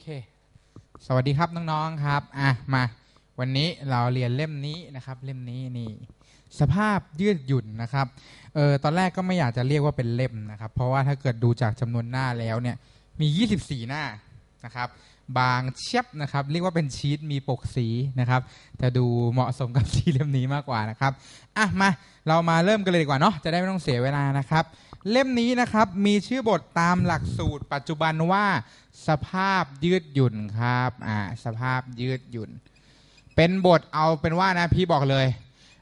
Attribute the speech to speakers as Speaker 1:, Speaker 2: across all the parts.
Speaker 1: เค สวัสดีครับน้องๆครับอะมาวันนี้เราเรียนเล่มนี้นะครับ เล่มนี้นี่ สภาพยืดหยุ่นนะครับเออตอนแรกก็ไม่อยากจะเรียกว่าเป็นเล่มนะครับ เพราะว่าถ้าเกิดดูจากจำนวนหน้าแล้วเนี่ยมี 24 หน้านะครับ บางเชียบนะครับเรียกว่าเป็นชีตมีปกสีนะครับจะดูเหมาะสมกับสีเล่มนี้มากกว่านะครับอะมาเรามาเริ่มกันเลยดีกว่าเนาะจะได้ไม่ต้องเสียเวลานะครับ เล่มนี้นะครับมีชื่อบทตามหลักสูตรปัจจุบันว่า สภาพยืดหยุ่นครับอ่าสภาพยืดหยุ่น เป็นบทเอาเป็นว่านะพี่บอกเลย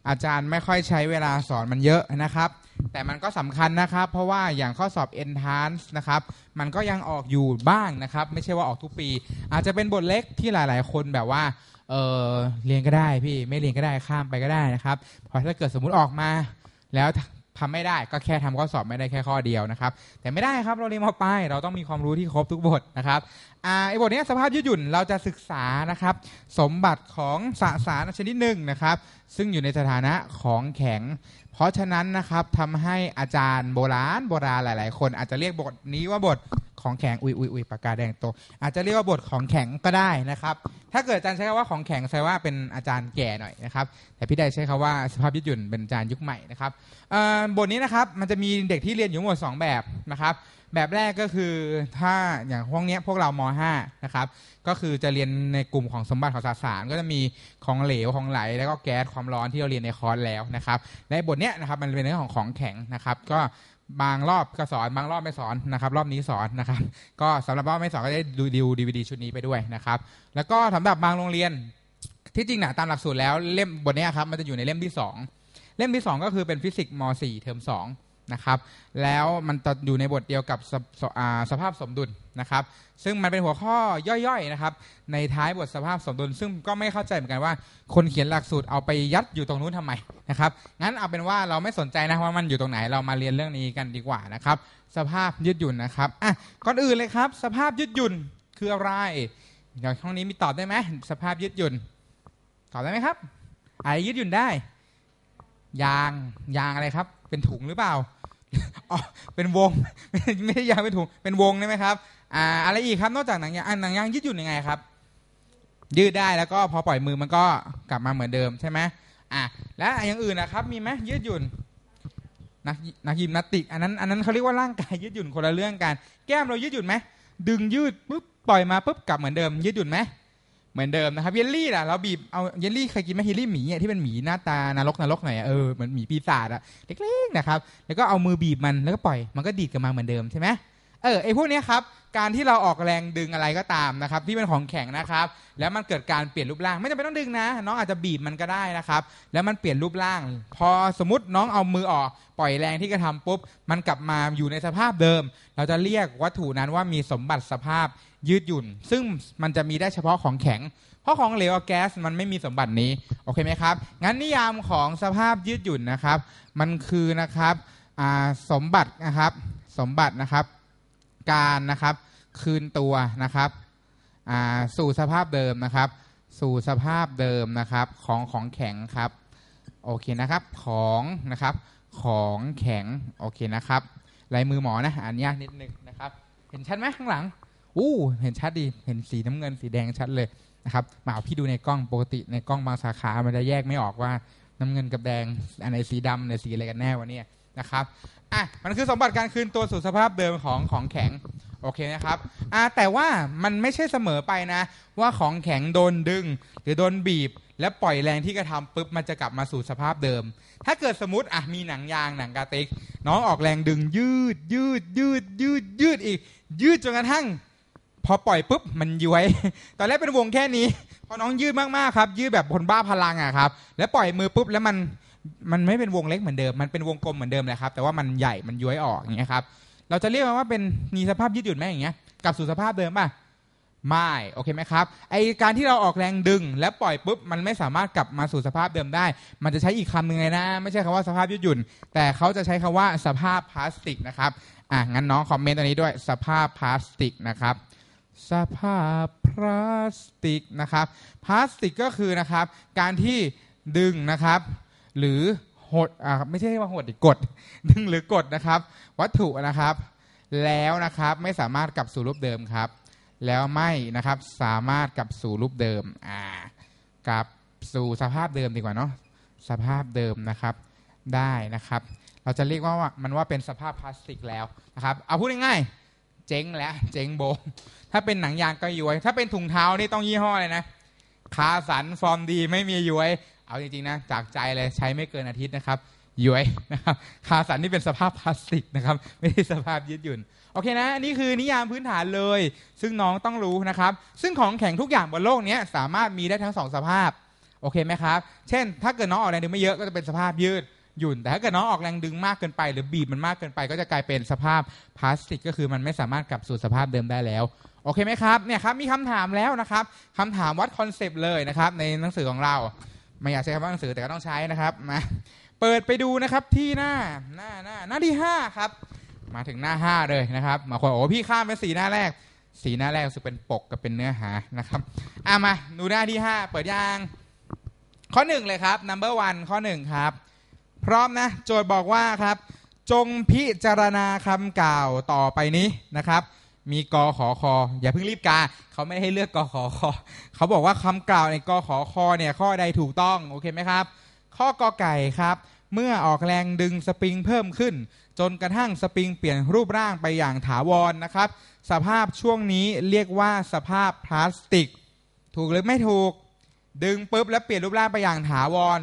Speaker 1: อาจารย์ไม่ค่อยใช้เวลาสอนมันเยอะนะครับ แต่มันก็สำคัญนะครับ เพราะว่าอย่างข้อสอบ entrance นะครับ มันก็ยังออกอยู่บ้างนะครับ ไม่ใช่ว่าออกทุกปี อาจจะเป็นบทเล็กที่หลาย ๆ คนแบบว่าเออเรียนก็ได้พี่ไม่เรียนก็ได้ข้ามไปก็ได้นะครับพอถ้าเกิดสมมุติออกมาแล้ว ทำไม่ได้ก็แค่ทำข้อสอบไม่ได้แค่ข้อเดียวนะครับ แต่ไม่ได้ครับเราเรียนมาปลายเราต้องมีความรู้ที่ครบทุกบทนะครับอ่าไอ้บทนี้สภาพยืดหยุ่นเราจะศึกษานะครับ สมบัติของสสารชนิดหนึ่งนะครับ ซึ่งอยู่ในสถานะของแข็ง เพราะฉะนั้นนะครับทำให้อาจารย์โบราณโบราณหลาย ๆ คนอาจจะเรียกบทนี้ว่าบท ของแข็งอุยอุยอุยปากกาแดงโต อาจจะเรียกว่าบทของแข็งก็ได้นะครับ ถ้าเกิดอาจารย์ใช้คำว่าของแข็งแสดงว่าเป็นอาจารย์แก่หน่อยนะครับ แต่พี่ได้ใช้คำว่าสภาพยืดหยุ่นเป็นอาจารย์ยุคใหม่นะครับบทนี้นะครับมันจะมีเด็กที่เรียนอยู่หมดสองแบบนะครับแบบแรกก็คือถ้าอย่างพวกเนี้พวกเราม .5 นะครับก็คือจะเรียนในกลุ่มของสมบัติของสสารก็จะมีของเหลวของไหล แล้วก็แก๊สความร้อนที่เราเรียนในคอร์สแล้วนะครับในบทเนี้ยนะครับมันเป็นเรื่องของของแข็งนะครับ ก็ บางรอบก็สอนบางรอบไม่สอนนะครับ รอบนี้สอนนะครับ ก็สำหรับรอบไม่สอนก็ได้ดูดีดีวดีชุดนี้ไปด้วยนะครับ แล้วก็สำหรับบางโรงเรียนที่จริงนะตามหลักสูตรแล้วเล่มบทนี้ครับมันจะอยู่ในเล่มที่สองเล่มที่สองก็คือเป็นฟิสิกส์ม .4 เทอม2 นะครับ แล้วมันจะอยู่ในบทเดียวกับสสสภาพสมดุลนะครับ ซึ่งมันเป็นหัวข้อย่อยๆนะครับ ในท้ายบทสภาพสมดุล ซึ่งก็ไม่เข้าใจเหมือนกันว่า คนเขียนหลักสูตรเอาไปยัดอยู่ตรงนู้นทำไมนะครับ งั้นเอาเป็นว่าเราไม่สนใจนะว่ามันอยู่ตรงไหน เรามาเรียนเรื่องนี้กันดีกว่านะครับ สภาพยืดหยุ่นนะครับ อะ ก่อนอื่นเลยครับ สภาพยืดหยุ่นคืออะไร เดี๋ยวช่องนี้มีตอบได้ไหมสภาพยืดหยุ่น ตอบได้ไหมครับอะไรยืดหยุ่นได้ ยาง ยางอะไรครับ เป็นถุงหรือเปล่าอ๋อเป็นวงไม่ใช่ยางเป็นถุงเป็นวงได้ไหมครับอ่าอะไรอีกครับนอกจากหนังยางหนังยางยืดหยุ่นยังไงครับ ยืดได้แล้วก็พอปล่อยมือมันก็กลับมาเหมือนเดิมใช่ไหมอะแล้วอย่างอื่นนะครับมีไหมยืดหยุ่นนักนักยิมนาติกอันนั้นอันนั้นเขาเรียกว่าร่างกายยืดหยุ่นคนละเรื่องกัน แก้มเรายืดหยุ่นไหมดึงยืดปุ๊บปล่อยมาปุ๊บกลับเหมือนเดิม ยืดหยุ่นไหม เหมือนเดิมนะครับเยลลี่ล่ะเราบีบเอาเยลลี่เคยกินไหมเยลลี่หมีอะที่เป็นหมีหน้าตานรกนรกหน่อยเออเหมือนหมีปีศาจอะเล็กๆนะครับ แล้วก็เอามือบีบมันแล้วก็ปล่อยมันก็ดีดกลับมาเหมือนเดิมใช่ไหม เออไอพวกนี้ครับการที่เราออกแรงดึงอะไรก็ตามนะครับ ที่เป็นของแข็งนะครับ แล้วมันเกิดการเปลี่ยนรูปร่าง ไม่จำเป็นต้องดึงนะ น้องอาจจะบีบมันก็ได้นะครับ แล้วมันเปลี่ยนรูปร่าง พอสมมติน้องเอามือออก ปล่อยแรงที่กระทำปุ๊บ มันกลับมาอยู่ในสภาพเดิม เราจะเรียกวัตถุนั้นว่ามีสมบัติสภาพยืดหยุ่น ซึ่งมันจะมีได้เฉพาะของแข็ง เพราะของเหลวแก๊สมันไม่มีสมบัตินี้โอเคไหมครับงั้นนิยามของสภาพยืดหยุ่นนะครับ มันคือนะครับสมบัตินะครับ สมบัตินะครับ การนะครับ คืนตัวนะครับสู่สภาพเดิมนะครับ สู่สภาพเดิมนะครับของของแข็งครับโอเคนะครับของนะครับของแข็งโอเคนะครับลายมือหมอนะอ่านยากนิดนึงนะครับ เห็นชัดไหมข้างหลังอู้เห็นชัดดีเห็นสีน้ำเงินสีแดงชัดเลยนะครับมาเอาพี่ดูในกล้องปกติในกล้องบางสาขามันจะแยกไม่ออกว่าน้ำเงินกับแดงอันไหนสีดำอันไหนสีอะไรกันแน่วะเนี่ยนะครับ อะมันคือสมบัติการคืนตัวสู่สภาพเดิมของของแข็งโอเคนะครับอ่าแต่ว่ามันไม่ใช่เสมอไปนะ ว่าของแข็งโดนดึง หรือโดนบีบ แล้วปล่อยแรงที่กระทำปุ๊บมันจะกลับมาสู่สภาพเดิม ถ้าเกิดสมมติอะมีหนังยางหนังกาติก น้องออกแรงดึงยืดยืดยืดยืดยืดอีก ยืดจนกระทั่ง พอปล่อยปุ๊บมันย้วย ตอนแรกเป็นวงแค่นี้ พอน้องยืดมากๆครับ ยืดแบบคนบ้าพลังอะครับ แล้วปล่อยมือปุ๊บแล้วมัน มันไม่เป็นวงเล็กเหมือนเดิม มันเป็นวงกลมเหมือนเดิมเลยครับ แต่ว่ามันใหญ่ มันย้วยออกอย่างเงี้ยครับ เราจะเรียกมันว่าเป็นมีสภาพยืดหยุ่นไหมอย่างเงี้ย กลับสู่สภาพเดิมป่ะ ไม่ โอเคไหมครับ ไอการที่เราออกแรงดึง แล้วปล่อยปุ๊บ มันไม่สามารถกลับมาสู่สภาพเดิมได้ มันจะใช้อีกคำหนึ่งเลยนะ ไม่ใช่คำว่าสภาพยืดหยุ่น แต่เขาจะใช้คำว่าสภาพพลาสติกนะครับ อะ งั้นน้องคอมเมนต์ตัวนี้ด้วย สภาพพลาสติกนะครับสภาพพลาสติกนะครับ พลาสติกก็คือนะครับ การที่ดึงนะครับ หรือหดอ่าไม่ใช่ว่าหดดิกดดึงหรือกดนะครับ วัตถุนะครับ แล้วนะครับไม่สามารถกลับสู่รูปเดิมครับ แล้วไม่นะครับสามารถกลับสู่รูปเดิมอ่ากลับสู่สภาพเดิมดีกว่าเนาะสภาพเดิมนะครับได้นะครับ เราจะเรียกว่ามันว่าเป็นสภาพพลาสติกแล้วนะครับเอาพูดง่ายๆเจ๊งแล้วเจ๊งโบงถ้าเป็นหนังยางก็ย้วย ถ้าเป็นถุงเท้านี่ต้องยี่ห้อเลยนะคาสันฟอร์มดีไม่มีย้วย เอาจริงๆนะจากใจเลยใช้ไม่เกินอาทิตย์นะครับย้วยนะครับคาสันนี่เป็นสภาพพลาสติกนะครับ ไม่ใช่สภาพยืดหยุ่น โอเคนะ นี่คือนิยามพื้นฐานเลย ซึ่งน้องต้องรู้นะครับ ซึ่งของแข็งทุกอย่างบนโลกนี้สามารถมีได้ทั้งสองสภาพ โอเคไหมครับ เช่น ถ้าเกิดน้องออกแรงดึงไม่เยอะก็จะเป็นสภาพยืดหยุ่น แต่ถ้าเกิดน้องออกแรงดึงมากเกินไป หรือบีบมันมากเกินไป ก็จะกลายเป็นสภาพพลาสติก ก็คือมันไม่สามารถกลับสู่สภาพเดิมได้แล้วโอเคไหมครับเนี่ยครับมีคำถามแล้วนะครับคำถามวัดคอนเซปต์เลยนะครับในหนังสือของเรา ไม่อยากใช้คำว่าหนังสือแต่ก็ต้องใช้นะครับมาเปิดไปดูนะครับที่หน้าหน้าหน้าหน้าที่ห้าครับมาถึงหน้าห้าเลยนะครับบางคนโอ้พี่ข้ามไปสีหน้าแรก สีหน้าแรกสึกเป็นปกกับเป็นเนื้อหานะครับอะมาดูหน้าที่ห้าเปิดยางข้อหนึ่งเลยครับ number one ข้อหนึ่งครับ พร้อมนะ โจทย์บอกว่าครับ จงพิจารณาคำกล่าวต่อไปนี้นะครับ มีกอขอคออย่าเพิ่งรีบกาเขาไม่ได้ให้เลือกกอขอคอเขาบอกว่าคำกล่าวในกอขอคอเนี่ยข้อใดถูกต้องโอเคไหมครับ ข้อกอไก่ครับ เมื่อออกแรงดึงสปริงเพิ่มขึ้น จนกระทั่งสปริงเปลี่ยนรูปร่างไปอย่างถาวรนะครับ สภาพช่วงนี้เรียกว่าสภาพพลาสติก ถูกหรือไม่ถูก ดึงปุ๊บแล้วเปลี่ยนรูปร่างไปอย่างถาวร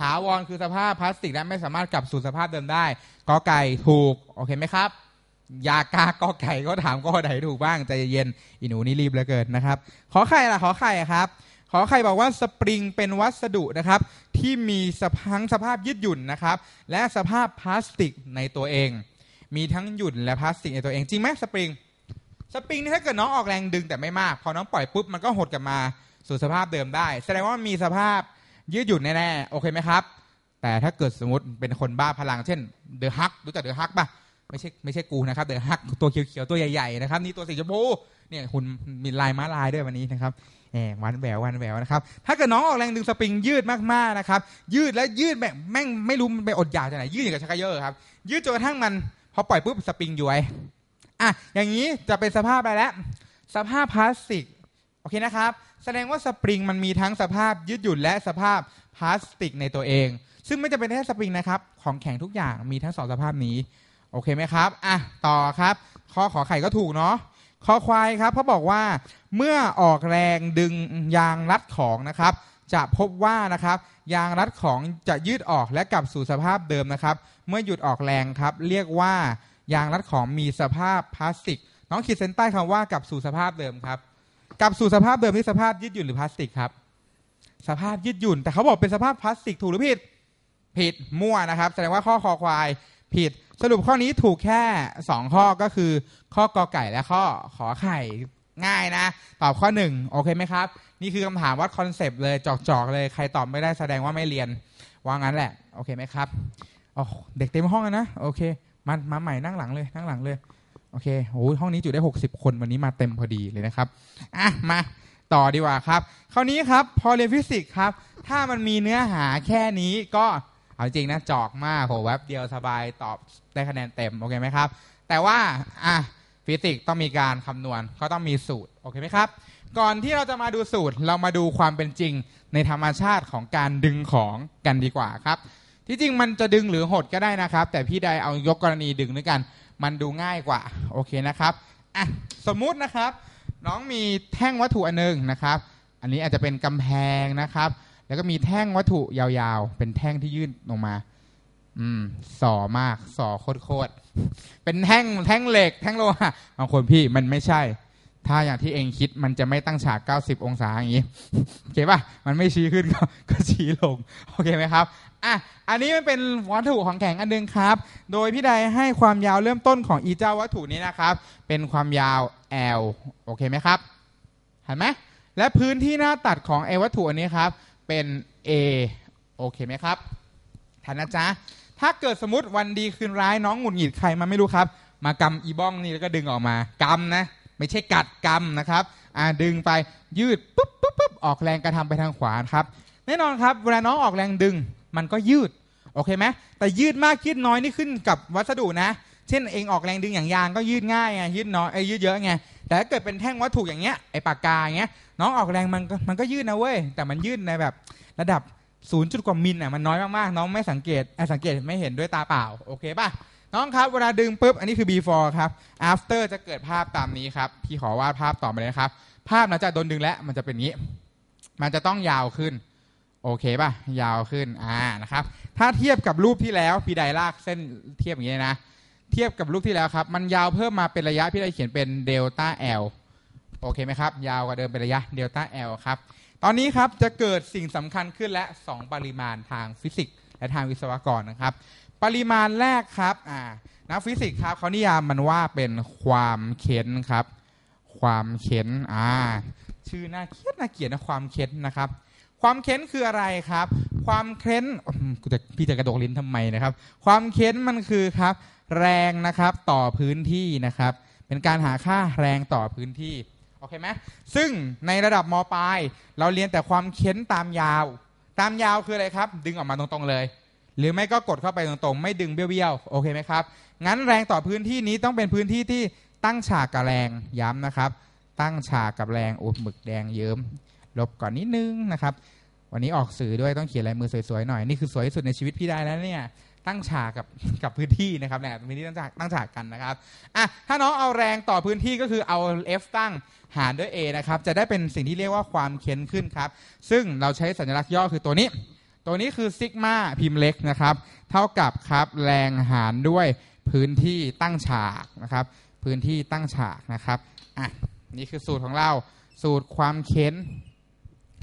Speaker 1: ถาวรคือสภาพพลาสติกและไม่สามารถกลับสู่สภาพเดิมได้กอไก่ถูกโอเคไหมครับ ยากกากอไก่ก็ถามก็ไหนถูกบ้างใจเย็นอีหนูนี่รีบเหลือเกินนะครับ ขอไข่ล่ะขอไข่ครับ ขอไข่บอกว่าสปริงเป็นวัสดุนะครับ ที่มีสภาพสภาพยืดหยุ่นนะครับ และสภาพพลาสติกในตัวเอง มีทั้งหยุ่นและพลาสติกในตัวเองจริงไหมสปริง สปริงนี่ถ้าเกิดน้องออกแรงดึงแต่ไม่มาก พอน้องปล่อยปุ๊บมันก็หดกลับมาสู่สภาพเดิมได้ แสดงว่ามันมีสภาพยืดหยุ่นแน่ๆโอเคไหมครับ แต่ถ้าเกิดสมมติเป็นคนบ้าพลังเช่นเดอะฮักรู้จักเดอะฮักปะ ไม่ใช่ไม่ใช่กูนะครับเดอะฮักตัวเขียวๆตัวใหญ่ๆนะครับนี่ตัวสีชมพูเนี่ยหุ่นมีลายม้าลายด้วยวันนี้นะครับแหมวันแหวววันแหววนะครับถ้าเกิดน้องออกแรงดึงสปริงยืดมากๆนะครับยืดแล้วยืดแบบแม่งไม่รู้มันไปอดอยากจากไหนยืดอย่างกับชักเยอะครับยืดจนกระทั่งมันพอปล่อยปุ๊บสปริงย้วยอะอย่างนี้จะเป็นสภาพอะไรแล้วสภาพพลาสติกโอเคนะครับแสดงว่าสปริงมันมีทั้งสภาพยืดหยุ่นและสภาพพลาสติกในตัวเอง ซึ่งไม่จะเป็นแค่สปริงนะครับของแข็งทุกอย่างมีทั้งสองสภาพนี้ โอเคไหมครับอะต่อครับข้อขอไข่ก็ถูกเนาะข้อควายครับเขาบอกว่าเมื่อออกแรงดึงยางรัดของนะครับ จะพบว่านะครับ ยางรัดของจะยืดออกและกลับสู่สภาพเดิมนะครับ เมื่อหยุดออกแรงครับ เรียกว่ายางรัดของมีสภาพพลาสติก น้องขีดเส้นใต้คำว่ากลับสู่สภาพเดิมครับกลับสู่สภาพเดิมที่สภาพยืดหยุ่นหรือพลาสติกครับ สภาพยืดหยุ่น แต่เขาบอกเป็นสภาพพลาสติกถูกหรือผิดผิดมั่วนะครับ แสดงว่าข้อคอควายผิด สรุปข้อนี้ถูกแค่2ข้อก็คือ ข้อกอไก่และข้อขอไข่ง่ายนะ ตอบข้อ1โอเคไหมครับ นี่คือคำถามวัดคอนเซปต์เลยจอกๆเลยใครตอบไม่ได้แสดงว่าไม่เรียน ว่างั้นแหละ โอเคไหมครับอ๋อเด็กเต็มห้องแล้วนะโอเคมามาใหม่นั่งหลังเลยนั่งหลังเลยโอเคโอ้ห้องนี้จุได้ 60 คนวันนี้มาเต็มพอดีเลยนะครับอะมาต่อดีกว่าครับ คราวนี้ครับพอเรียนฟิสิกส์ครับ ถ้ามันมีเนื้อหาแค่นี้ก็ เอาจริงนะจอกมากโหแวบเดียวสบายตอบได้คะแนนเต็มโอเคไหมครับ แต่ว่าอะฟิสิกส์ต้องมีการคำนวณเขาต้องมีสูตรโอเคไหมครับ ก่อนที่เราจะมาดูสูตรเรามาดูความเป็นจริงในธรรมชาติของการดึงของกันดีกว่าครับ ที่จริงมันจะดึงหรือหดก็ได้นะครับ แต่พี่ใดเอายกกรณีดึงด้วยกัน มันดูง่ายกว่าโอเคนะครับอะสมมุตินะครับ น้องมีแท่งวัตถุอันหนึงนะครับ อันนี้อาจจะเป็นกำแพงนะครับ แล้วก็มีแท่งวัตถุยาวๆ เป็นแท่งที่ยื่นลงมา อืมส่อมากส่อโคตรๆเป็นแท่งแท่งเหล็ก แท่งโลหะบางคนพี่มันไม่ใช่ ถ้าอย่างที่เองคิดมันจะไม่ตั้งฉาก 90 องศาอย่างนี้โอเคป่ะมันไม่ชี้ขึ้นก็ก็ชี้ลงโอเคไหมครับอะอันนี้มันเป็นวัตถุของแข็งอันหนึงครับ โดยพี่ใดให้ความยาวเริ่มต้นของอีเจ้าวัตถุนี้นะครับ เป็นความยาว L โอเคไหมครับเห็นไหมและพื้นที่หน้าตัดของไอ้วัตถุอันนี้ครับ เป็น A โอเคไหมครับทันนะจ๊ะถ้าเกิดสมมติวันดีคืนร้ายน้องหงุดหงิดใครมาไม่รู้ครับ มากำอีบ้องนี่แล้วก็ดึงออกมากำนะ ไม่ใช่กัดกำนะครับอ่าดึงไปยืดปุ๊บปุ๊บปุ๊บออกแรงกระทำไปทางขวาครับแน่นอนครับเวลาน้องออกแรงดึงมันก็ยืดโอเคไหมแต่ยืดมากยืดน้อยนี่ขึ้นกับวัสดุนะ เช่นเองออกแรงดึงอย่างยางก็ยืดง่ายไงยืดน้อยเอ้ยืดเยอะไง แต่ถ้าเกิดเป็นแท่งวัตถุอย่างเงี้ยไอปากกาอย่างเงี้ยน้องออกแรงมันมันก็ยืดนะเว้ยแต่มันยืดในแบบระดับศูนย์จุดกว่ามิลอะมันน้อยมากๆน้องไม่สังเกตไอสังเกตไม่เห็นด้วยตาเปล่าโอเคป่ะน้องครับเวลาดึงปุ๊บอันนี้คือ before ครับ after จะเกิดภาพตามนี้ครับพี่ขอวาดภาพต่อไปเลยครับ ภาพหลังจากโดนดึงแล้วมันจะเป็นงนี้ มันจะต้องยาวขึ้นโอเคป่ะยาวขึ้นอ่านะครับถ้าเทียบกับรูปที่แล้วพี่ไดลากเส้นเทียบอย่างนี้นะ เทียบกับรูปที่แล้วครับ มันยาวเพิ่มมาเป็นระยะพี่ไดเขียนเป็นเดลต้าแอลโอเคไหมครับ ยาวกว่าเดิมเป็นระยะเดลต้าแอลครับ ตอนนี้ครับจะเกิดสิ่งสำคัญขึ้นและ 2 ปริมาณทางฟิสิกส์และทางวิศวกรนะครับ ปริมาณแรกครับอ่านักฟิสิกส์ครับเขานิยามมันว่าเป็นความเข็นครับ ความเข็นอ่าชื่อน่าเขียดน่าเกลียดนะความเข็นนะครับ ความเค้นคืออะไรครับ ความเค้นกูจะพี่จะกระดกลิ้นทำไมนะครับ ความเค้นมันคือครับ แรงนะครับต่อพื้นที่นะครับ เป็นการหาค่าแรงต่อพื้นที่โอเคไหมซึ่งในระดับมปลาย เราเรียนแต่ความเค้นตามยาว ตามยาวคืออะไรครับ ดึงออกมาตรงๆเลย หรือไม่ก็กดเข้าไปตรงๆ ไม่ดึงเบี้ยวๆโอเคไหมครับงั้นแรงต่อพื้นที่นี้ต้องเป็นพื้นที่ที่ตั้งฉากกับแรงย้ำนะครับ ตั้งฉากกับแรงโอ้หมึกแดงเยิ้ม ลบก่อนนิดนึงนะครับ วันนี้ออกสื่อด้วยต้องเขียนลายมือสวยๆหน่อยนี่คือสวยที่สุดในชีวิตพี่ได้แล้วเนี่ยตั้งฉากกับกับพื้นที่นะครับแหละพื้นที่ตั้งฉากตั้งฉากกันนะครับอะถ้าน้องเอาแรงต่อพื้นที่ก็คือเอา F ตั้งหารด้วย A นะครับ จะได้เป็นสิ่งที่เรียกว่าความเค้นขึ้นครับ ซึ่งเราใช้สัญลักษณ์ย่อคือตัวนี้ ตัวนี้คือซิกมาพิมพ์เล็กนะครับ เท่ากับครับแรงหารด้วยพื้นที่ตั้งฉากนะครับ พื้นที่ตั้งฉากนะครับอะนี่คือสูตรของเราสูตรความเค้น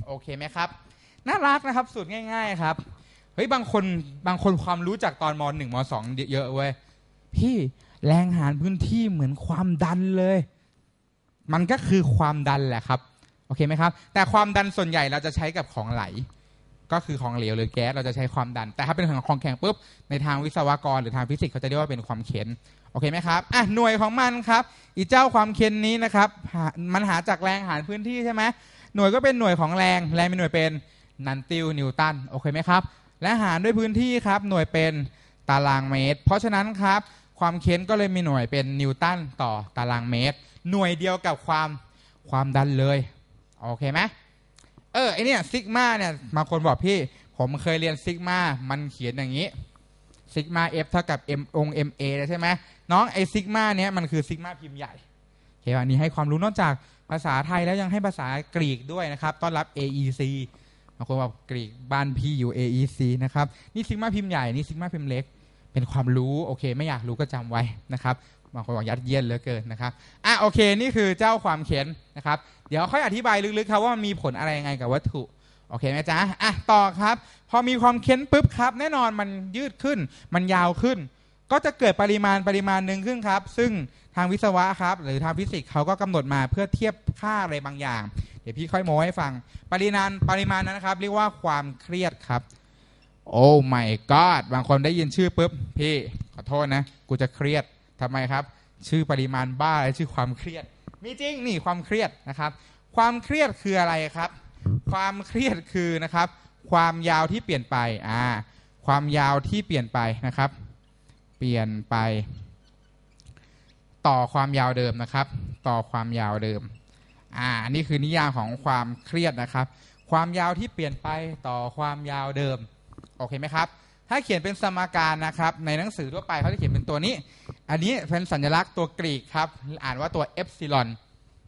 Speaker 1: โอเคไหมครับ น่ารักนะครับสูตรง่าย ๆ ครับ เฮ้ยบางคนบางคนความรู้จากตอนมหนึ่งมสองเยอะเว้ย พี่แรงหารพื้นที่เหมือนความดันเลย มันก็คือความดันแหละครับ โอเคไหมครับ แต่ความดันส่วนใหญ่เราจะใช้กับของไหล ก็คือของเหลวหรือแก๊สเราจะใช้ความดัน แต่ถ้าเป็นของของแข็งปุ๊บ ในทางวิศวกรหรือทางฟิสิกส์เขาจะเรียกว่าเป็นความเข็นโอเคไหมครับอะหน่วยของมันครับ อีเจ้าความเข็นนี้นะครับ มันหาจากแรงหารพื้นที่ใช่ไหม หน่วยก็เป็นหน่วยของแรง แรงเป็นหน่วยเป็นนันติวนิวตัน โอเคไหมครับ และหารด้วยพื้นที่ครับ หน่วยเป็นตารางเมตร เพราะฉะนั้นครับ ความเค้นก็เลยมีหน่วยเป็นนิวตันต่อตารางเมตร หน่วยเดียวกับความความดันเลย โอเคไหมเออไอเนี่ยซิกมาเนี่ยบางคนบอกพี่ ผมเคยเรียนซิกมามันเขียนอย่างนี้ซิกมาเอฟเท่ากับ m อง m a ใช่ไหมน้องไอซิกมาเนี่ยมันคือซิกมาพิมพ์ใหญ่โอเคอันนี้ให้ความรู้นอกจาก ภาษาไทยแล้วยังให้ภาษากรีกด้วยนะครับต้อนรับ AEC บางคนบอกกรีกบ้านพี่อยู่ AEC นะครับนี่ซิกมาพิมพ์ใหญ่นี่ซิกมาพิมพ์เล็ก เป็นความรู้โอเค ไม่อยากรู้ก็จำไว้นะครับบางคนบอกยัดเยียดเหลือเกินนะครับอะโอเคนี่คือเจ้าความเข็นนะครับ เดี๋ยวค่อยอธิบายลึกๆครับว่ามันมีผลอะไรยังไงกับวัตถุโอเคไหมจ๊ะอะต่อครับ พอมีความเค้นปุ๊บครับ แน่นอนมันยืดขึ้น มันยาวขึ้น ก็จะเกิดปริมาณปริมาณหนึ่งขึ้นครับ ซึ่งทางวิศวะครับ หรือทางฟิสิกส์เขาก็กำหนดมาเพื่อเทียบค่าอะไรบางอย่าง เดี๋ยวพี่ค่อยโม้ให้ฟัง ปริมาณปริมาณนั้นนะครับ เรียกว่าความเครียดครับ โอ้ my god บางคนได้ยินชื่อปุ๊บพี่ขอโทษนะ กูจะเครียดทำไมครับ ชื่อปริมาณบ้าอะไรชื่อความเครียด มีจริงนี่ความเครียดนะครับ ความเครียดคืออะไรครับ ความเครียดคือนะครับ ความยาวที่เปลี่ยนไปอ่าความยาวที่เปลี่ยนไปนะครับ เปลี่ยนไป ต่อความยาวเดิมนะครับ ต่อความยาวเดิมอ่านี่คือนิยามของความเครียดนะครับ ความยาวที่เปลี่ยนไปต่อความยาวเดิมโอเคไหมครับ ถ้าเขียนเป็นสมการนะครับ ในหนังสือทั่วไปเขาจะเขียนเป็นตัวนี้ อันนี้เป็นสัญลักษณ์ตัวกรีกครับ อ่านว่าตัวเอฟซิลอน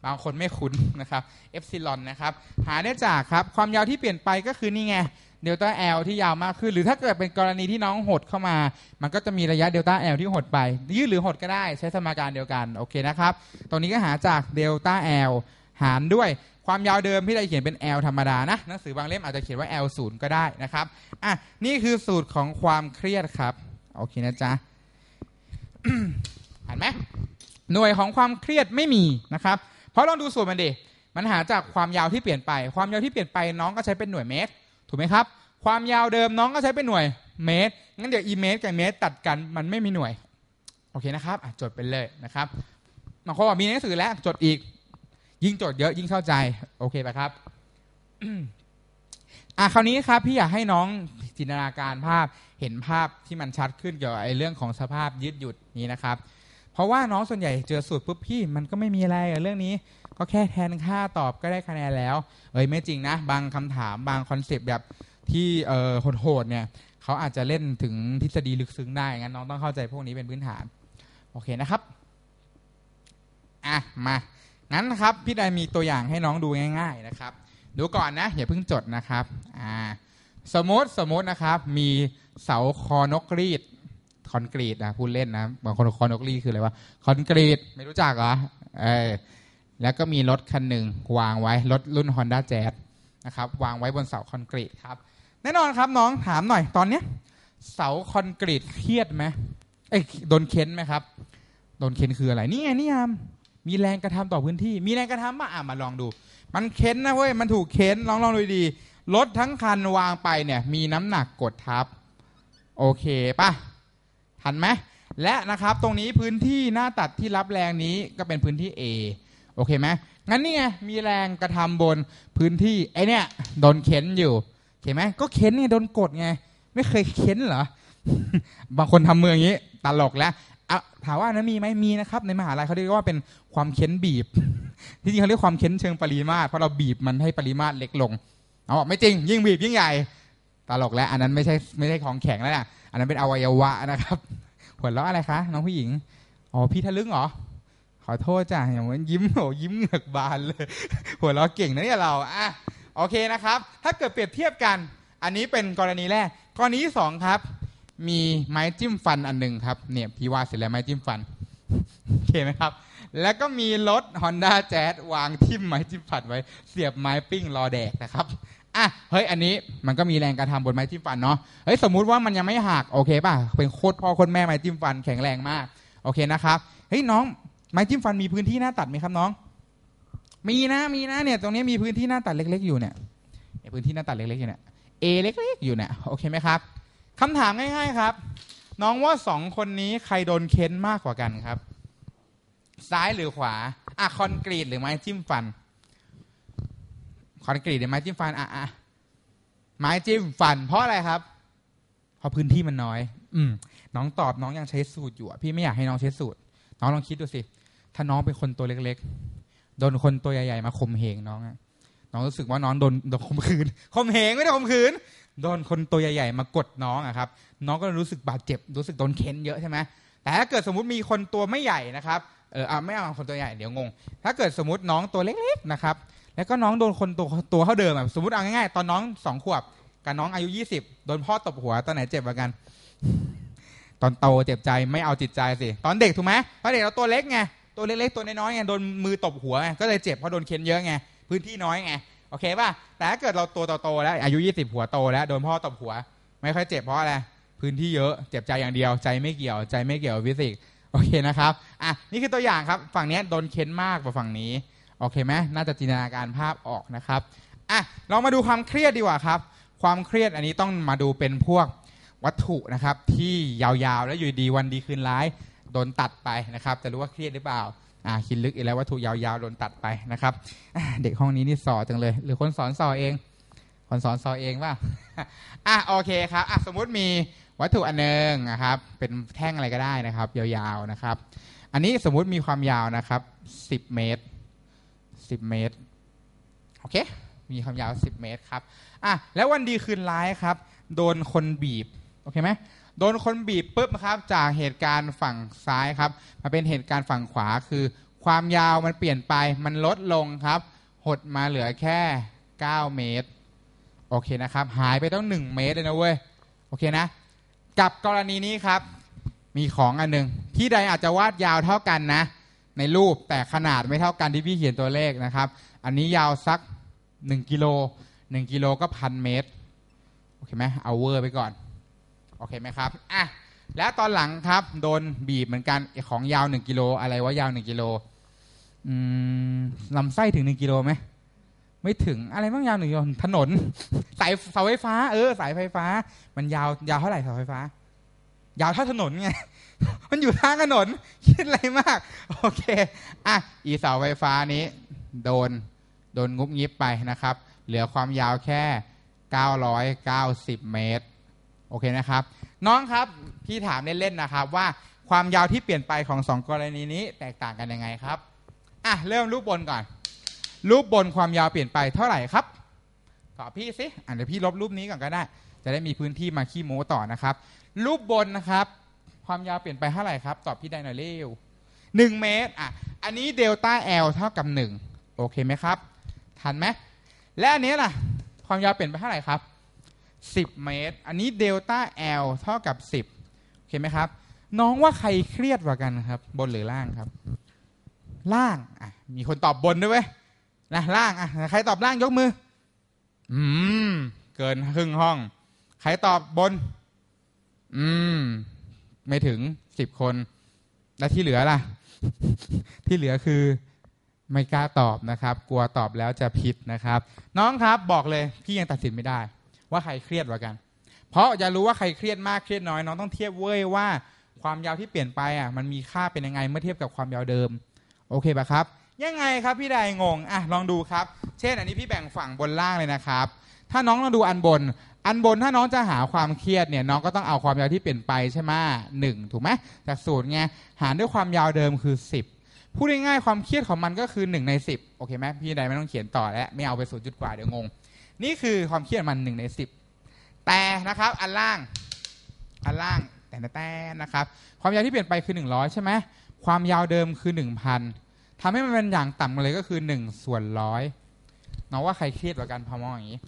Speaker 1: บางคนไม่คุ้นนะครับเอฟซิลอนนะครับ หาได้จากครับ ความยาวที่เปลี่ยนไปก็คือนี่ไง เดลต้าแอลที่ยาวมากขึ้น หรือถ้าเกิดเป็นกรณีที่น้องหดเข้ามา มันก็จะมีระยะเดลต้าแอลที่หดไป ยืดหรือหดก็ได้ใช้สมการเดียวกันโอเคนะครับตรงนี้ก็หาจากเดลต้าแอลหารด้วยความยาวเดิมที่ได้เขียนเป็น L ธรรมดานะหนังสือบางเล่มอาจจะเขียนว่า L 0ก็ได้นะครับอะนี่คือสูตรของความเครียดครับโอเคนะจ๊ะเห็นไหมหน่วยของความเครียดไม่มีนะครับ เพราะลองดูสูตรมันดิมันหาจากความยาวที่เปลี่ยนไป ความยาวที่เปลี่ยนไปน้องก็ใช้เป็นหน่วยเมตร ถูกไหมครับ ความยาวเดิมน้องก็ใช้เป็นหน่วยเมตรงั้นเดี๋ยวอีเมตรกับเมตรตัดกันมันไม่มีหน่วยโอเคนะครับจดไปเลยนะครับบางคนบอกมีหนังสือแล้วจดอีก ยิ่งจดเยอะยิ่งเข้าใจโอเคไปครับอะคราวนี้ครับพี่อยากให้น้องจินตนาการภาพเห็นภาพที่มันชัดขึ้นเกี่ยวกับไอ้เรื่องของสภาพยืดหยุดนี้นะครับ เพราะว่าน้องส่วนใหญ่เจอสูตรปุ๊บพี่มันก็ไม่มีอะไรเรื่องนี้ ก็แค่แทนค่าตอบก็ได้คะแนนแล้ว เอ้ยไม่จริงนะ บางคำถามบางคอนเซปต์แบบที่เอ่อโหดๆเนี่ยเขาอาจจะเล่นถึงทฤษฎีลึกซึ้งได้งั้นน้องต้องเข้าใจพวกนี้เป็นพื้นฐาน โอเคนะครับอะมางั้นครับพี่ได้มีตัวอย่างให้น้องดูง่าย ๆนะครับ ดูก่อนนะอย่าเพิ่งจดนะครับอ่าสมมติสมมตินะครับ มีเสาคอนกรีดคอนกรีตนะพูดเล่นนะบางคนคอนกรีตคืออะไรวะคอนกรีตไม่รู้จักเหรอเออ แล้วก็มีรถคันหนึ่งวางไว้รถรุ่น Honda Jazz นะครับวางไว้บนเสาคอนกรีตครับ แน่นอนครับน้องถามหน่อยตอนเนี้ยเสาคอนกรีตเครียดไหมเอ้ยโดนเค้นไหมครับ โดนเค้นคืออะไรนี่ไงนี่ยามมีแรงกระทำต่อพื้นที่ มีแรงกระทำป่ะอะมาลองดู มันเค้นนะเว้ยมันถูกเค้นลองลองดูดีรถทั้งคันวางไปเนี่ย มีน้ำหนักกดทับ โอเคป่ะทันไหมและนะครับตรงนี้พื้นที่หน้าตัดที่รับแรงนี้ก็เป็นพื้นที่ A โอเคไหมงั้นนี่ไงมีแรงกระทำบนพื้นที่ไอเนี่ยโดนเค้นอยู่โอเคไหมก็เค้นไงโดนกดไง ไม่เคยเค้นเหรอ บางคนทำมืออย่างนี้ตลกแล้วอะถามว่านั้นมีไหมมีนะครับ ในมหาลัยเขาเรียกว่าเป็นความเค้นบีบ ที่จริงเขาเรียกความเค้นเชิงปริมาตรเพราะเราบีบมันให้ปริมาตรเล็กลงเอาบอไม่จริง ยิ่งบีบยิ่งใหญ่ตลกแล้ว อันนั้นไม่ใช่ไม่ใช่ของแข็งแล้วนะอันนั้นเป็นอวัยวะนะครับหัวเราะอะไรคะน้องผู้หญิงอ๋อพี่ทะลึ่งเหรอ ขอโทษจ้ะอย่างนั้นยิ้มโหยิ้มเหงือกบานเลยหัวเราะเก่งนะเนี่ยเราอะโอเคนะครับ ถ้าเกิดเปรียบเทียบกัน อันนี้เป็นกรณีแรก กรณีที่สองครับ มีไม้จิ้มฟันอันหนึ่งครับ เนี่ยพี่ว่าเสร็จแล้วไม้จิ้มฟันโอเคไหมครับ แล้วก็มีรถ Honda Jazz วางทิ่มไม้จิ้มฟันไว้ เสียบไม้ปิ้งรอแดกนะครับอะเฮ้ยอันนี้มันก็มีแรงกระทำบนไม้จิ้มฟันเนาะเฮ้ยสมมุติว่ามันยังไม่หักโอเคป่ะเป็นโคตรพ่อโคตรแม่ไม้จิ้มฟันแข็งแรงมาก โอเคนะครับเฮ้ยน้อง ไม้จิ้มฟันมีพื้นที่หน้าตัดไหมครับน้อง มีนะมีนะเนี่ย ตรงนี้มีพื้นที่หน้าตัดเล็ก ๆ อยู่เนี่ยพื้นที่หน้าตัดเล็กๆอยู่เนี่ย A เล็กๆอยู่เนี่ยโอเคไหมครับคำถามง่าย ๆครับ น้องว่าสองคนนี้ใครโดนเค้นมากกว่ากันครับ ซ้ายหรือขวาอะคอนกรีตหรือไม้จิ้มฟัน คอนกรีตหรือไม้จิ้มฟันอะอะไม้จิ้มฟัน เพราะอะไรครับ เพราะพื้นที่มันน้อย อืมน้องตอบน้องยังใช้สูตรอยู่พี่ไม่อยากให้น้องใช้สูตร น้องลองคิดดูสิ ถ้าน้องเป็นคนตัวเล็ก ๆ โดนคนตัวใหญ่ๆมาข่มเหงน้องอะน้องรู้สึกว่าน้องโดนโดนข่มขืนข่มเหงไม่ได้ข่มขืนโดนคนตัวใหญ่ ๆ มากดน้องอะครับ น้องก็รู้สึกบาดเจ็บ รู้สึกโดนเค้นเยอะใช่ไหมแต่ถ้าเกิดสมมติมีคนตัวไม่ใหญ่นะครับเออไม่เอาคนตัวใหญ่เดี๋ยวงง ถ้าเกิดสมมติน้องตัวเล็กๆนะครับ แล้วก็น้องโดนคนตัวตัวเท่าเดิมอะสมมติเอาง่ายๆตอนน้องสองขวบกับน้องอายุยี่สิบโดนพ่อตบหัวตอนไหนเจ็บกว่ากัน ตอนโตเจ็บใจไม่เอาจิตใจสิตอนเด็กถูกไหมตอนเด็กเราตัวเล็กไง ตัวเล็กๆตัวน้อยๆไงโดนมือตบหัวไงก็เลยเจ็บเพราะโดนเค้นเยอะไงพื้นที่น้อยไงโอเคป่ะแต่ถ้าเกิดเราตัวโตๆแล้วอายุ 20 หัวโตแล้วโดนพ่อตบหัว ไม่ค่อยเจ็บเพราะอะไรพื้นที่เยอะเจ็บใจอย่างเดียว ใจไม่เกี่ยวใจไม่เกี่ยวฟิสิกส์โอเคนะครับอะนี่คือตัวอย่างครับฝั่งนี้โดนเค้นมากกว่าฝั่งนี้โอเคไหมน่าจะจินตนาการภาพออกนะครับอะเรามาดูความเครียดดีกว่าครับ ความเครียดอันนี้ต้องมาดูเป็นพวกวัตถุนะครับที่ยาวๆ แล้วอยู่ดีวันดีคืนร้าย โดนตัดไปนะครับจะรู้ว่าเครียดหรือเปล่าอ่าคิดลึกอีกแล้ววัตถุยาวๆโดนตัดไปนะครับ เด็กห้องนี้นี่สอจังเลย หรือคนสอนสอเอง คนสอนสอเองว่าอะโอเคครับอะสมมุติมีวัตถุอันหนึงนะครับ เป็นแท่งอะไรก็ได้นะครับ ยาวๆนะครับ อันนี้สมมุติมีความยาวนะครับ10เมตร10เมตรโอเค มีความยาว10เมตรครับอะแล้ววันดีคืนร้ายครับ โดนคนบีบโอเคไหม โดนคนบีบปุ๊บนะครับ จากเหตุการณ์ฝั่งซ้ายครับ มาเป็นเหตุการณ์ฝั่งขวาคือ ความยาวมันเปลี่ยนไปมันลดลงครับ หดมาเหลือแค่ 9 เมตร โอเคนะครับ หายไปต้อง1เมตรเลยนะเว้ย โอเคนะ กับกรณีนี้ครับ มีของอันหนึ่งที่ใดอาจจะวาดยาวเท่ากันนะ ในรูปแต่ขนาดไม่เท่ากันที่พี่เขียนตัวเลขนะครับ อันนี้ยาวสัก 1กิโล1กิโลก็พันเมตร โอเคไหมเอาเวอร์ไปก่อน โอเคไหมครับอะแล้วตอนหลังครับ โดนบีบเหมือนกันของยาว1กิโลอะไรว่ายาว1กิโลอืมลำไส้ถึง1กิโลไหมไม่ถึงอะไรบ้างยาวหนึ่งกิโลถนน สายเสาไฟฟ้า เออ สายไฟฟ้า มันยาวยาวเท่าไหร่เสาไฟฟ้า ยาวเท่าถนนไงมันอยู่ทางถนน คิดอะไรมาก โอเคอะอีเสาไฟฟ้านี้ โดนโดนงุบงิบไปนะครับ เหลือความยาวแค่ 990 เมตร อเคนะครับ น้องครับพี่ถามเล่นๆนะครับว่าความยาวที่เปลี่ยนไปของสองกรณีนี้แตกต่างกันยังไงครับอะเริ่มรูปบนก่อน รูปบนความยาวเปลี่ยนไปเท่าไหร่ครับตอบพี่สิอะเดี๋ยวพี่ลบรูปนี้ก่อนก็ได้ จะได้มีพื้นที่มาขี้โม้ต่อนะครับ รูปบนนะครับ ความยาวเปลี่ยนไปเท่าไหร่ครับ ตอบพี่ได้หน่อยเร็วหนึ่งเมตรอะอันนี้เดลต้า L เท่ากับหนึ่งโอเคไหมครับ ทันไหมและอันนี้ล่ะ ความยาวเปลี่ยนไปเท่าไหร่ครับ 10 เมตร อันนี้เดลต้า L เท่ากับ 10 โอเคไหมครับ น้องว่าใครเครียดกว่ากันครับ บนหรือล่างครับ ล่างอะมีคนตอบบนด้วยเว้ยนะล่างอะใครตอบล่างยกมือ อืม เกินครึ่งห้อง ใครตอบบน อืม ไม่ถึงสิบคน แล้วที่เหลือล่ะ ที่เหลือคือไม่กล้าตอบนะครับ กลัวตอบแล้วจะผิดนะครับ น้องครับบอกเลย พี่ยังตัดสินไม่ได้ ว่าใครเครียดกว่ากัน เพราะจะรู้ว่าใครเครียดมากเครียดน้อยน้องต้องเทียบเว้ยว่าความยาวที่เปลี่ยนไปอะมันมีค่าเป็นยังไงเมื่อเทียบกับความยาวเดิม โอเคปะครับ ยังไงครับพี่ใดงงอะลองดูครับ เช่น อันนี้พี่แบ่งฝั่งบนล่างเลยนะครับ ถ้าน้องลองดูอันบน อันบนถ้าน้องจะหาความเครียดเนี่ยน้องก็ต้องเอาความยาวที่เปลี่ยนไปใช่ไหมหนึ่งถูกไหมจากสูตรไงหารด้วยความยาวเดิมคือ 10พูดง่ายๆความเครียดของมันก็คือ1ใน10โอเคไหมพี่ใดไม่ต้องเขียนต่อแล้วไม่เอาไปศูนย์จุดกว่าเดี๋ยวงง นี่คือความเครียดมัน1ใน10แต่นะครับอันล่างอันล่างแต่แต่นะครับความยาวที่เปลี่ยนไปคือ 100 ใช่ไหมความยาวเดิมคือ 1,000ทำให้มันเป็นอย่างต่ำเลยก็คือ 1 ส่วนร้อยน้องว่าใครเครียดกว่ากันพอมองอย่างนี้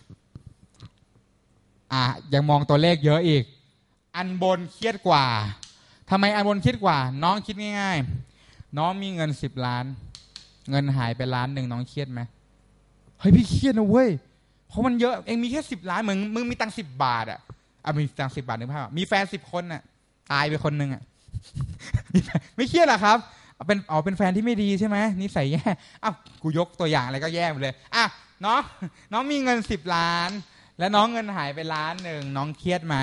Speaker 1: อะยังมองตัวเลขเยอะอีก อันบนเครียดกว่าทำไมอันบนเครียดกว่า น้องคิดง่าย ๆ น้องมีเงินสิบล้าน เงินหายไปล้านหนึ่งน้องเครียดไหมเฮ้ยพี่เครียดนะเว้ย เพราะมันเยอะเองมีแค่สิบล้านเหมือนมึงมีตังสิบบาทอะอะมีตังสิบบาทนึกภาพมีแฟนสิบคนอะ ตายไปคนหนึ่งอะไม่เครียดหรอครับเป็นอ๋อเป็นแฟนที่ไม่ดีใช่ไหมนิสัยแย่อ้าวกูยกตัวอย่างอะไรก็แย่หมดเลยอะน้องน้องมีเงินสิบล้าน แล้วน้องเงินหายไปล้านหนึ่งน้องเครียดไหม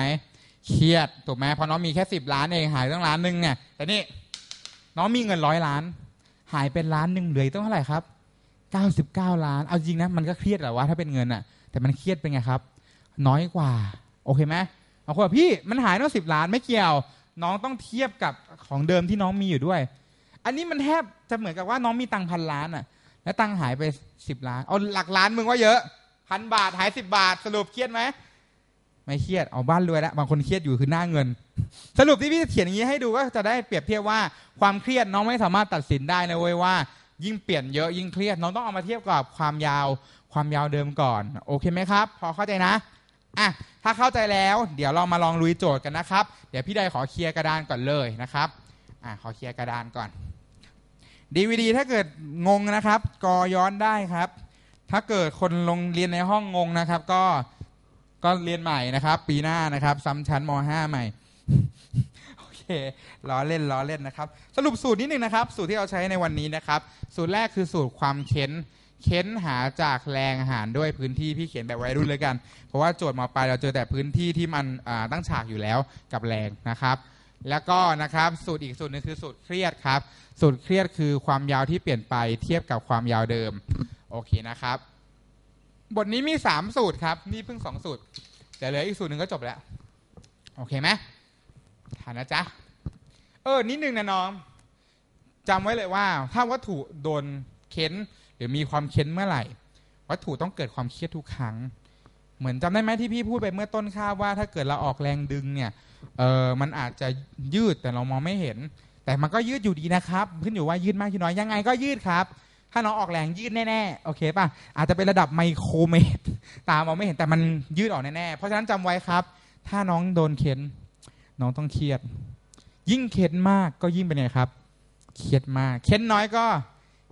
Speaker 1: เครียดถูกไหมเพราะน้องมีแค่สิบล้านเองหายตั้งล้านหนึ่งเนี่ยแต่นี่น้องมีเงินร้อยล้าน หายเป็นล้านหนึ่งเหลืออกต้องเท่าไหร่ครับ เก้าสิบเก้าล้าน เอาจริงนะมันก็เครียดแหละว่าถ้าเป็นเงินอะแต่มันเครียดเป็นไงครับ น้อยกว่า โอเคไหมเอาคนพี่มันหายตั้งสิบล้านไม่เกี่ยว น้องต้องเทียบกับของเดิมที่น้องมีอยู่ด้วย อันนี้มันแทบจะเหมือนกับว่าน้องมีตังพันล้านอะแล้วตังหายไปสิบล้านเอาหลักล้านมึงว่าเยอะพันบาทหายสิบาท สรุปเครียดไหมไม่เครียดเอาบ้านรวยแล้วบางคนเครียดอยู่คือหน้าเงิน สรุปที่พี่เขียนอย่างนี้ให้ดูก็จะได้เปรียบเทียบว่าความเครียดน้องไม่สามารถตัดสินได้นะเว้ยว่า ยิ่งเปลี่ยนเยอะยิ่งเครียด น้องต้องเอามาเทียบกับความยาวความยาวเดิมก่อน โอเคไหมครับ พอเข้าใจนะอะถ้าเข้าใจแล้วเดี๋ยวเรามาลองลุยโจทย์กันนะครับ เดี๋ยวพี่ได้ขอเคลียร์กระดานก่อนเลยนะครับอะขอเคลียร์กระดานก่อนดีวดีถ้าเกิดงงนะครับ กอย้อนได้ครับ ถ้าเกิดคนลงเรียนในห้องงงนะครับ ก็ก็เรียนใหม่นะครับ ปีหน้านะครับ ซ้ำชั้นม .5 ใหม่ เคล้อเล่นล้อเล่นนะครับ สรุปสูตรนิดนึงนะครับ สูตรที่เราใช้ในวันนี้นะครับ สูตรแรกคือสูตรความเค้น เค้นหาจากแรงหารด้วยพื้นที่พี่เขียนแบบวัยรุ่นเลยกัน เพราะว่าโจทย์มาปลายเราเจอแต่พื้นที่ที่มันตั้งฉากอยู่แล้วกับแรงนะครับแล้วก็นะครับสูตรอีกสูตรหนึงคือสูตรเครียดครับ สูตรเครียดคือความยาวที่เปลี่ยนไปเทียบกับความยาวเดิม โอเคนะครับ บทนี้มีสามสูตรครับ นี่เพิ่งสองสูตรแต่เหลืออีกสูตรหนึ่งก็จบแล้ว โอเคไหม ฐานนะจ๊ะ เออ นิดนึงนะน้องจำไว้เลยว่า ถ้าวัตถุโดนเค้น หรือมีความเค้นเมื่อไหร่ วัตถุต้องเกิดความเครียดทุกครั้ง เหมือนจำได้ไหมที่พี่พูดไปเมื่อต้นคาบว่า ถ้าเกิดเราออกแรงดึงเนี่ย เออมันอาจจะยืดแต่เรามองไม่เห็น แต่มันก็ยืดอยู่ดีนะครับ ขึ้นอยู่ว่ายืดมากยืดน้อย ยังไงก็ยืดครับถ้าน้องออกแรงยืดแน่ๆ โอเคป่ะ อาจจะเป็นระดับไมโครเมตร ตามองไม่เห็นแต่มันยืดออกแน่ๆ เพราะฉะนั้นจำไว้ครับ ถ้าน้องโดนเค้น น้องต้องเครียด ยิ่งเค้นมากก็ยิ่งเป็นไงครับ เครียดมาก เค้นน้อยก็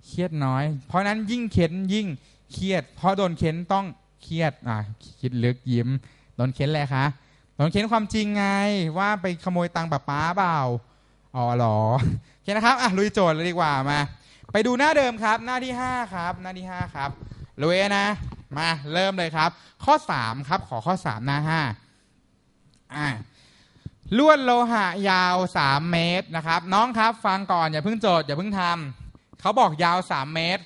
Speaker 1: เครียดน้อย เพราะนั้นยิ่งเค้นยิ่งเครียด เพราะโดนเค้นต้องเครียดอะคิดลึกยิ้มโดนเค้นอะไรคะโดนเค้นความจริงไงว่าไปขโมยตังค์ป้าป้าเปล่าอ๋อหรอโอเคนะครับอะลุยโจทย์เลยดีกว่ามา ไปดูหน้าเดิมครับ หน้าที่ 5 ครับ หน้าที่ 5 ครับลุยนะ มาเริ่มเลยครับ ข้อ 3 ครับ ขอข้อ 3 หน้า5อะ ลวดโลหะยาว 3 เมตรนะครับ น้องครับฟังก่อนอย่าเพิ่งโจทย์อย่าเพิ่งทำเขาบอกยาว 3 เมตร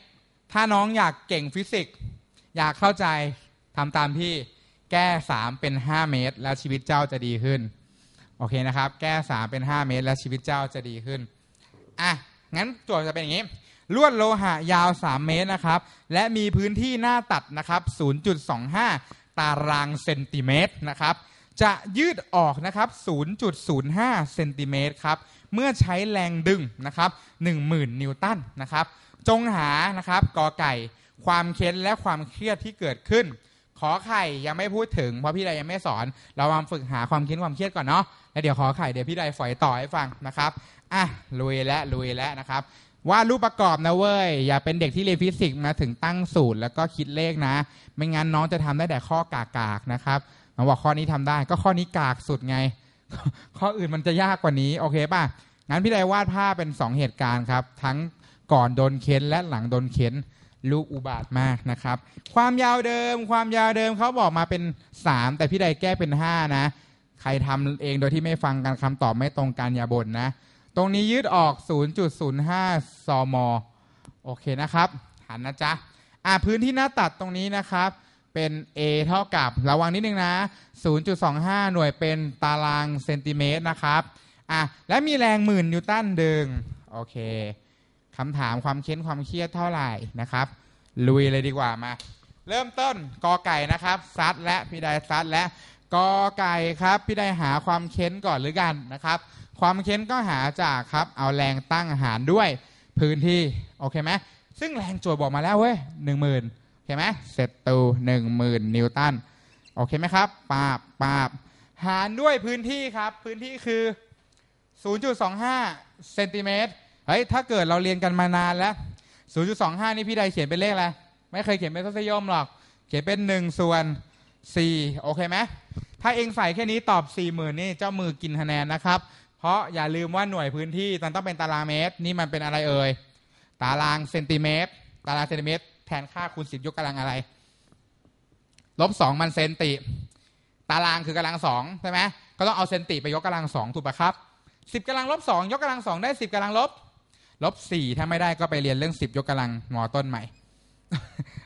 Speaker 1: ถ้าน้องอยากเก่งฟิสิกส์อยากเข้าใจทำตามพี่แก้ 3 เป็น 5 เมตร แล้วชีวิตเจ้าจะดีขึ้นโอเคนะครับ แก้ 3 เป็น 5 เมตร และชีวิตเจ้าจะดีขึ้นอะงั้นโจทย์จะเป็นอย่างนี้ ลวดโลหะยาว 3 เมตรนะครับ และมีพื้นที่หน้าตัดนะครับ 0.25 ตารางเซนติเมตรนะครับ จะยืดออกนะครับ 0.05 เซนติเมตรครับ เมื่อใช้แรงดึงนะครับ 10,000 นิวตันนะครับ จงหานะครับกอไก่ ความเค้นและความเครียดที่เกิดขึ้น ขอไข่ยังไม่พูดถึง เพราะพี่ใดยังไม่สอน เรามาฝึกหาความเคิดความเครียดก่อนเนาะ แล้วเดี๋ยวขอไข่เดี๋ยวพี่ใดฝอยต่อให้ฟังนะครับ อะลุยและลุยและนะครับวาดรูปประกอบนะเว้ย อย่าเป็นเด็กที่เรียนฟิสิกส์มาถึงตั้งสูตรแล้วก็คิดเลขนะ ไม่งั้นน้องจะทำได้แต่ข้อกากๆนะครับ น้องบอกข้อนี้ทำได้ ก็ข้อนี้กากสุดไง ข้ออื่นมันจะยากกว่านี้ โอเคป่ะ งั้นพี่ใดวาดภาพเป็นสองเหตุการณ์ครับ ทั้งก่อนโดนเค้นและหลังโดนเค้นลูกอุบาทมากนะครับ ความยาวเดิม ความยาวเดิมเขาบอกมาเป็น 3 แต่พี่ใดแก้เป็น 5 นะ ใครทำเองโดยที่ไม่ฟังกันคำตอบไม่ตรงกันอย่าบ่นนะ ตรงนี้ยืดออก 0.05 ซม โอเคนะครับ หันนะจ๊ะ อะพื้นที่หน้าตัดตรงนี้นะครับ เป็น A เท่ากับระวังนิดนึงนะ 0.25 หน่วยเป็นตารางเซนติเมตรนะครับอะและมีแรงหมื่นนิวตันดึงโอเคคำถามความเค้นความเครียดเท่าไหร่นะครับ ลุยเลยดีกว่ามา เริ่มต้นกอไก่นะครับซัดและพี่ได้ซัดและกอไก่ครับพี่ได้หาความเค้นก่อนหรือกันนะครับ ความเค้นก็หาจากครับเอาแรงตั้งหารด้วยพื้นที่โอเคไหมซึ่งแรงโจทย์บอกมาแล้วเว้ยหนึ่งหมื่น เคไหมเซตตูหนึ่งหมื่นนิวตันโอเคไหมครับปาบปาบหารด้วยพื้นที่ครับ พื้นที่คือ 0.25เซนติเมตรเฮ้ยถ้าเกิดเราเรียนกันมานานแล้ว 0.25 นี่พี่ใดเขียนเป็นเลขอะไรไม่เคยเขียนเป็นทศนิยมหรอก เขียนเป็น1ส่วน4โอเคไหมถ้าเองใส่แค่นี้ตอบ 40,000นี่เจ้ามือกินคะแนนนะครับ เพราะอย่าลืมว่าหน่วยพื้นที่มันต้องเป็นตารางเมตร นี่มันเป็นอะไรเอ่ยตารางเซนติเมตร ตารางเซนติเมตร แทนค่าคูณ10ยกกำลังอะไร ลบ2มันเซนติ ตารางคือกำลังสองใช่ไหมก็ต้องเอาเซนติไปยกกำลังสองถูกปะครับสิบกำลังลบสองยกกำลังสองได้สิบกำลังลบลบสี่ถ้าไม่ได้ก็ไปเรียนเรื่องสิบยกกำลังมอต้นใหม่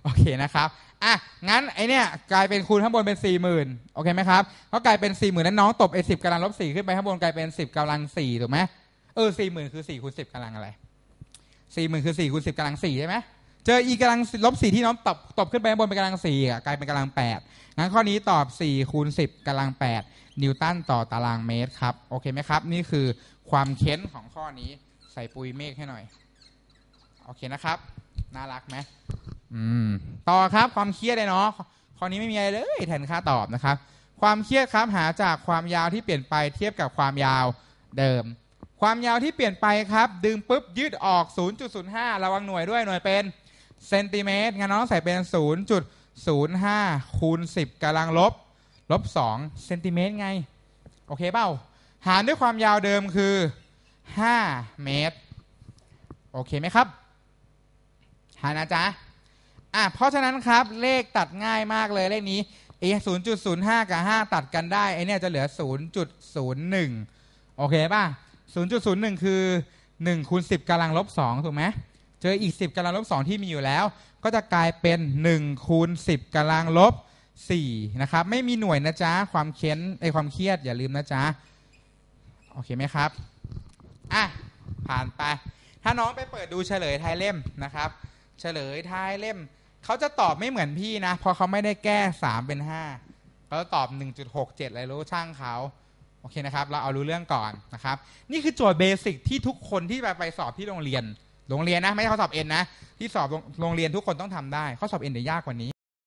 Speaker 1: โอเคนะครับอะงั้นไอเนี้ยกลายเป็นคูณข้างบนเป็นสี่หมื่นโอเคไหมครับก็กลายเป็นสี่หมื่นนั้นน้องตบไอสิบกำลังลบสี่ขึ้นไปข้างบนกลายเป็นสิบกำลังสี่ถูกไหมเออสี่หมื่นคือสี่คูณสิบกำลังอะไรสี่หมื่นคือสี่คูณสิบกำลังสี่ใช่ไหม เจออีกำลังลบสี่ที่น้องตบตบขึ้นไปบนเป็นกำลังสี่อะกลายเป็นกำลังแปดงั้นข้อนี้ตอบสี่คูณสิบกำลังแปดนิวตันต่อตารางเมตรครับโอเคไหมครับ นี่คือความเค้นของข้อนี้ใส่ปุยเมฆให้หน่อยโอเคนะครับ น่ารักไหมอืมต่อครับความเครียดเลยเนาะข้อนี้ไม่มีอะไรเลยแทนค่าตอบนะครับ ความเครียดครับหาจากความยาวที่เปลี่ยนไปเทียบกับความยาวเดิม ความยาวที่เปลี่ยนไปครับ ดึงปุ๊บยืดออก 0.05 ระวังหน่วยด้วยหน่วยเป็น เซนติเมตรงั้นน้องใส่เป็น 0.05 คูณ 10กำลังลบ ลบ 2 เซนติเมตรไง โอเคเปล่า หารด้วยความยาวเดิมคือ 5 เมตร โอเคไหมครับ หารนะจ๊ะอะเพราะฉะนั้นครับ เลขตัดง่ายมากเลยเลขนี้เอ0.05กับ5ตัดกันได้ไอเนี่ยจะเหลือ0.01โอเคป่ะ0.01คือ1คูณ10กำลังลบ2ถูกไหม เจออีก 10กำลังลบ2ที่มีอยู่แล้ว ก็จะกลายเป็น1คูณ10กำลังลบ4นะครับไม่มีหน่วยนะจ๊ะความเค้นไอความเครียดอย่าลืมนะจ๊ะโอเคไหมครับอะผ่านไป ถ้าน้องไปเปิดดูเฉลยท้ายเล่มนะครับ เฉลยท้ายเล่มเขาจะตอบไม่เหมือนพี่นะเพราะเขาไม่ได้แก้ 3 เป็น5เขาจะตอบ 1.67อะไรรู้ช่างเขาโอเคนะครับ เราเอารู้เรื่องก่อนนะครับ นี่คือโจทย์เบสิกที่ทุกคนที่ไปไปสอบที่โรงเรียน โรงเรียนนะ ไม่ใช่ข้อสอบเอ็นนะ ที่สอบโรงงเรียนทุกคนต้องทำได้ ข้อสอบเอ็นเดี๋ยวยากกว่านี้